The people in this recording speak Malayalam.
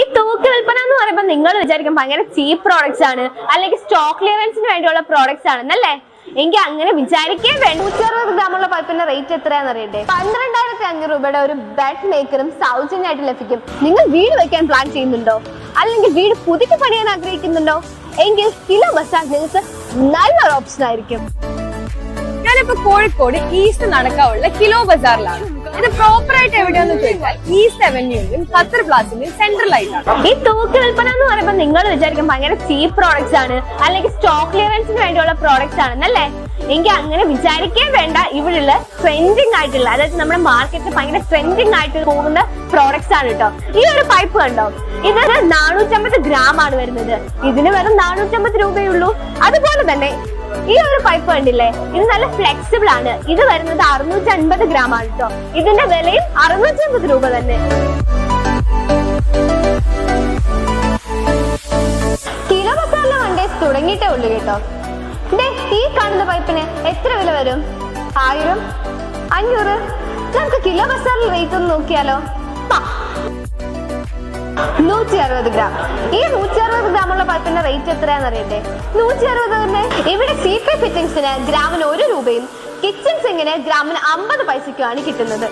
ഈ തൂക്കി വിൽപ്പന എന്ന് പറയുമ്പോൾ നിങ്ങൾ വിചാരിക്കും ഭയങ്കര ചീപ്പ് പ്രോഡക്ട്സ് ആണ് അല്ലെങ്കിൽ സ്റ്റോക്ക് ക്ലിയറൻസിന് വേണ്ടിയുള്ള പ്രോഡക്ട്സ് ആണെന്നല്ലേ എനിക്ക് അങ്ങനെ വിചാരിക്കേ വേണ്ട. നൂറ്റി അറുപത് ഗ്രാമുള്ള പൈപ്പിന്റെ റേറ്റ് എത്രയാന്ന് അറിയട്ടെ പന്ത്രണ്ടായിരത്തി അഞ്ഞൂറ് രൂപയുടെ ഒരു ബെഡ് മേക്കറും സൗജന്യമായിട്ട് ലഭിക്കും. നിങ്ങൾ വീട് വെക്കാൻ പ്ലാൻ ചെയ്യുന്നുണ്ടോ? അല്ലെങ്കിൽ വീട് പുതുക്കി പണിയാൻ ആഗ്രഹിക്കുന്നുണ്ടോ? എങ്കിൽ കിലോ ബസാർ നിങ്ങൾക്ക് നല്ലൊരു ഓപ്ഷൻ ആയിരിക്കും. ഞാനിപ്പോ കോഴിക്കോട് ഈസ്റ്റ് നടക്കാവുള്ള കിലോ ബസാറിലാണ്. ഇത് പ്രോപ്പർ ആയിട്ട് എവിടെയാന്ന് ചോദിച്ചാൽ ഈസ്റ്റ് അവന്യൂവിലും ഖത്തർ പ്ലാസിലും സെൻട്രലായിട്ടാണ് ഈ തൂക്ക് വിൽപ്പന എന്ന് പറയുമ്പോൾ നിങ്ങൾ വിചാരിക്കും ഭയങ്കര ചീപ്പ് പ്രോഡക്ട്സ് ആണ് അല്ലെങ്കിൽ സ്റ്റോക്ക് ക്ലിയറൻസിന് വേണ്ടിയുള്ള പ്രോഡക്ട്സ് ആണെന്നല്ലേ എങ്കിൽ അങ്ങനെ വിചാരിക്കേ വേണ്ട. ഇവിടെയുള്ള ട്രെൻഡിങ് ആയിട്ടുള്ള അതായത് നമ്മുടെ മാർക്കറ്റിൽ ഭയങ്കര ട്രെൻഡിങ് ആയിട്ട് പോകുന്ന പ്രോഡക്ട്സ് ആണ് കേട്ടോ ഈ ഒരു പൈപ്പ് കണ്ടോ? ഇത് നാനൂറ്റമ്പത് ഗ്രാം ആണ് വരുന്നത്. ഇതിന് വെറും നാനൂറ്റമ്പത് രൂപയുള്ളൂ അതുപോലെ തന്നെ ഈ പൈപ്പ് കണ്ടില്ലേ? ഇത് നല്ല ഫ്ലെക്സിബിൾ ആണ്. ഇത് വരുന്നത് അറുന്നൂറ്റി അൻപത് ഗ്രാം ആണ് കേട്ടോ ഇതിന്റെ വിലയും അറുന്നൂറ്റി അമ്പത് രൂപ തന്നെ. കിലോ മസാല വണ്ടേസ് തുടങ്ങിയിട്ടേ ഉള്ളു കേട്ടോ. ഈ കാണുന്ന പൈപ്പിന് എത്ര വില വരും? ആയിരം? അഞ്ഞൂറ്? നമുക്ക് കിലോ ബസാറിൽ റേറ്റ് ഒന്ന് നോക്കിയാലോ. നൂറ്റി അറുപത് ഗ്രാം. ഈ നൂറ്റി അറുപത് ഗ്രാമുള്ള പൈപ്പിന്റെ റേറ്റ് എത്രയാണെന്ന് അറിയട്ടെ നൂറ്റി അറുപത് ഇവിടെ സി പി ഫിറ്റിംഗ്സിന് ഗ്രാമിന് ഒരു രൂപയും കിച്ചൺ സിങ്ങിന് ഗ്രാമിന് അമ്പത് പൈസയ്ക്കുമാണ് കിട്ടുന്നത്.